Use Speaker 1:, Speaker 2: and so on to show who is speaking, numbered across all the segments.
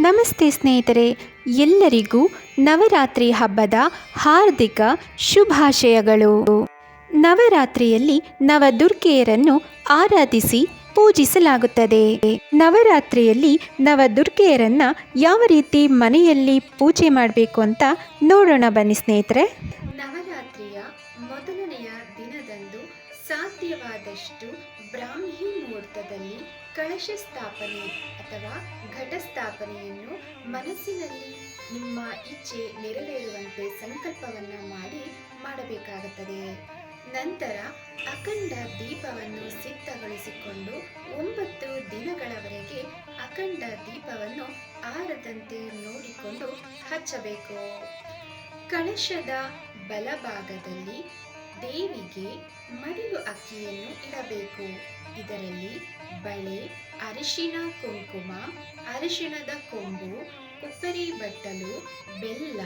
Speaker 1: ನಮಸ್ತೆ ಸ್ನೇಹಿತರೆ, ಎಲ್ಲರಿಗೂ ನವರಾತ್ರಿ ಹಬ್ಬದ ಹಾರ್ದಿಕ ಶುಭಾಶಯಗಳು. ನವರಾತ್ರಿಯಲ್ಲಿ ನವದುರ್ಗೆಯರನ್ನು ಆರಾಧಿಸಿ ಪೂಜಿಸಲಾಗುತ್ತದೆ. ನವರಾತ್ರಿಯಲ್ಲಿ ನವದುರ್ಗೆಯರನ್ನು ಯಾವ ರೀತಿ ಮನೆಯಲ್ಲಿ ಪೂಜೆ ಮಾಡಬೇಕು ಅಂತ ನೋಡೋಣ ಬನ್ನಿ ಸ್ನೇಹಿತರೆ. ನವರಾತ್ರಿಯ ಮೊದಲನೆಯ ದಿನದಂದು ಸಾಧ್ಯವಾದಷ್ಟು ಬ್ರಾಹ್ಮಿ ಮುಹೂರ್ತದಲ್ಲಿ ಕಳಶ ಸ್ಥಾಪನೆ ಅಥವಾ ಘಟ ಸ್ಥಾಪನೆಯನ್ನು ಮನಸ್ಸಿನಲ್ಲಿ ನಿಮ್ಮ ಇಚ್ಛೆ ನೆರವೇರುವಂತೆ ಸಂಕಲ್ಪವನ್ನ ಮಾಡಿ ಮಾಡಬೇಕಾಗುತ್ತದೆ. ನಂತರ ಅಖಂಡ ದೀಪವನ್ನು ಸಿದ್ಧಗೊಳಿಸಿಕೊಂಡು ಒಂಬತ್ತು ದಿನಗಳವರೆಗೆ ಅಖಂಡ ದೀಪವನ್ನು ಆರದಂತೆ ನೋಡಿಕೊಂಡು ಹಚ್ಚಬೇಕು. ಕಳಶದ ಬಲಭಾಗದಲ್ಲಿ ದೇವಿಗೆ ಮಡಿಲು ಅಕ್ಕಿಯನ್ನು ಇಡಬೇಕು. ಇದರಲ್ಲಿ ಬಳೆ ಅರಿಶಿನ ಕುಂಕುಮ, ಅರಿಶಿಣದ ಕೊಂಬು, ಕೊಬ್ಬರಿ ಬಟ್ಟಲು, ಬೆಲ್ಲ,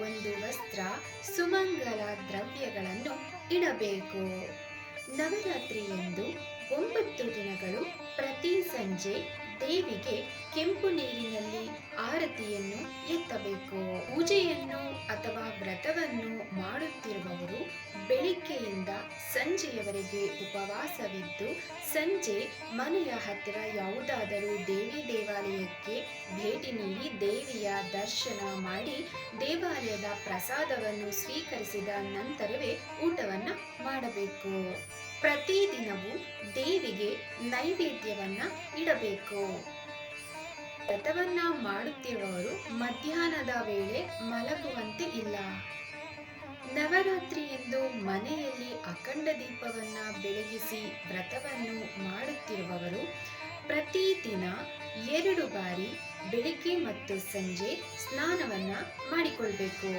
Speaker 1: ಒಂದು ವಸ್ತ್ರ, ಸುಮಂಗಲ ದ್ರವ್ಯಗಳನ್ನು ಇಡಬೇಕು. ನವರಾತ್ರಿಯಂದು ಒಂಬತ್ತು ದಿನಗಳು ಪ್ರತಿ ಸಂಜೆ ದೇವಿಗೆ ಕೆಂಪು ನೀರಿನಲ್ಲಿ ಆರತಿಯನ್ನು ಎತ್ತಬೇಕು. ಪೂಜೆಯನ್ನು ಅಥವಾ ವ್ರತವನ್ನು ಮಾಡುತ್ತಿರುವವರು ಬೆಳಿಗ್ಗೆಯಿಂದ ಸಂಜೆಯವರೆಗೆ ಉಪವಾಸವಿದ್ದು ಸಂಜೆ ಮನೆಯ ಹತ್ತಿರ ಯಾವುದಾದರೂ ದೇವಿ ದೇವಾಲಯಕ್ಕೆ ಭೇಟಿ ನೀಡಿ ದೇವಿಯ ದರ್ಶನ ಮಾಡಿ ದೇವಾಲಯದ ಪ್ರಸಾದವನ್ನು ಸ್ವೀಕರಿಸಿದ ನಂತರವೇ ಊಟವನ್ನು ಮಾಡಬೇಕು. ಪ್ರತಿದಿನವೂ ದೇವಿಗೆ ನೈವೇದ್ಯವನ್ನ ಇಡಬೇಕು. ವ್ರತವನ್ನ ಮಾಡುತ್ತಿರುವವರು ಮಧ್ಯಾಹ್ನದ ವೇಳೆ ಮಲಗುವಂತೆ ಇಲ್ಲ. ನವರಾತ್ರಿ ಎಂದು ಮನೆಯಲ್ಲಿ ಅಖಂಡ ದೀಪವನ್ನ ಬೆಳಗಿಸಿ ವ್ರತವನ್ನು ಮಾಡುತ್ತಿರುವವರು ಪ್ರತಿದಿನ ಎರಡು ಬಾರಿ ಬೆಳಿಗ್ಗೆ ಮತ್ತು ಸಂಜೆ ಸ್ನಾನವನ್ನ ಮಾಡಿಕೊಳ್ಬೇಕು.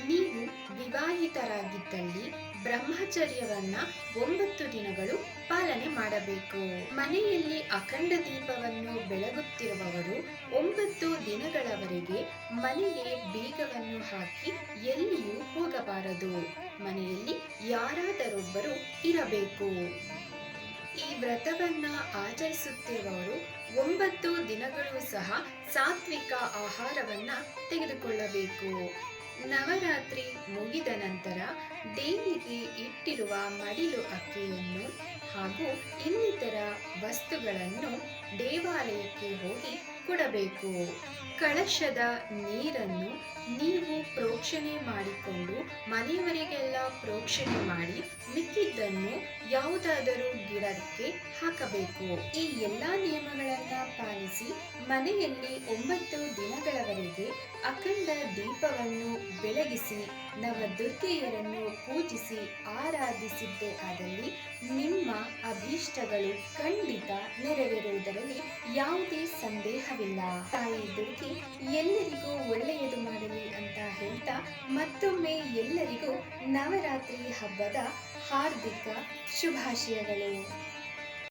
Speaker 1: ನೀವು ವಿವಾಹಿತರಾಗಿದ್ದಲ್ಲಿ ಬ್ರಹ್ಮಚರ್ಯವನ್ನ ಒಂಬತ್ತು ದಿನಗಳು ಪಾಲನೆ ಮಾಡಬೇಕು. ಮನೆಯಲ್ಲಿ ಅಖಂಡ ದೀಪವನ್ನು ಬೆಳಗುತ್ತಿರುವವರು ಒಂಬತ್ತು ದಿನಗಳವರೆಗೆ ಮನೆಗೆ ಬೀಗವನ್ನು ಹಾಕಿ ಎಲ್ಲಿಯೂ ಹೋಗಬಾರದು. ಮನೆಯಲ್ಲಿ ಯಾರಾದರೊಬ್ಬರು ಇರಬೇಕು. ಈ ವ್ರತವನ್ನ ಆಚರಿಸುತ್ತಿರುವವರು ಒಂಬತ್ತು ದಿನಗಳು ಸಹ ಸಾತ್ವಿಕ ಆಹಾರವನ್ನ ತೆಗೆದುಕೊಳ್ಳಬೇಕು. ನವರಾತ್ರಿ ಮುಗಿದ ನಂತರ ದೇವಿಗೆ ಇಟ್ಟಿರುವ ಮಡಿಲು ಅಕ್ಕಿಯನ್ನು ಹಾಗೂ ಇನ್ನಿತರ ವಸ್ತುಗಳನ್ನು ದೇವಾಲಯಕ್ಕೆ ಹೋಗಿ ಕೊಡಬೇಕು. ಕಳಶದ ನೀರನ್ನು ನೀವು ಪ್ರೋಕ್ಷಣೆ ಮಾಡಿಕೊಂಡು ಮನೆಯವರಿಗೆಲ್ಲ ಪ್ರೋಕ್ಷಣೆ ಮಾಡಿ ಮಿಕ್ಕಿದ್ದನ್ನು ಯಾವುದಾದರೂ ಗಿಡಕ್ಕೆ ಹಾಕಬೇಕು. ಈ ಎಲ್ಲ ನಿಯಮಗಳನ್ನು ಪಾಲಿಸಿ ಮನೆಯಲ್ಲಿ ಒಂಬತ್ತು ದಿನಗಳವರೆಗೆ ಅಖಂಡ ದೀಪವನ್ನು ಬೆಳಗಿಸಿ ನವ ದುರ್ಗೆಯರನ್ನು ಪೂಜಿಸಿ ಆರಾಧಿಸಿದ್ದೇ. ಆದಲ್ಲಿ ನಿಮ್ಮ ಅಭೀಷ್ಟಗಳು ಖಂಡಿತ ನೆರವೇರುವುದರಲ್ಲಿ ಯಾವುದೇ ಸಂದೇಹವಿಲ್ಲ. ತಾಯಿ ದುರ್ಗೆ, ಎಲ್ಲರಿಗೂ ಒಳ್ಳೆಯದು ಮಾಡಲಿ ಅಂತ ಹೇಳ್ತಾ ಮತ್ತೊಮ್ಮೆ ಎಲ್ಲರಿಗೂ ನವರಾತ್ರಿ ಹಬ್ಬದ ಹಾರ್ದಿಕ ಶುಭಾಶಯಗಳು.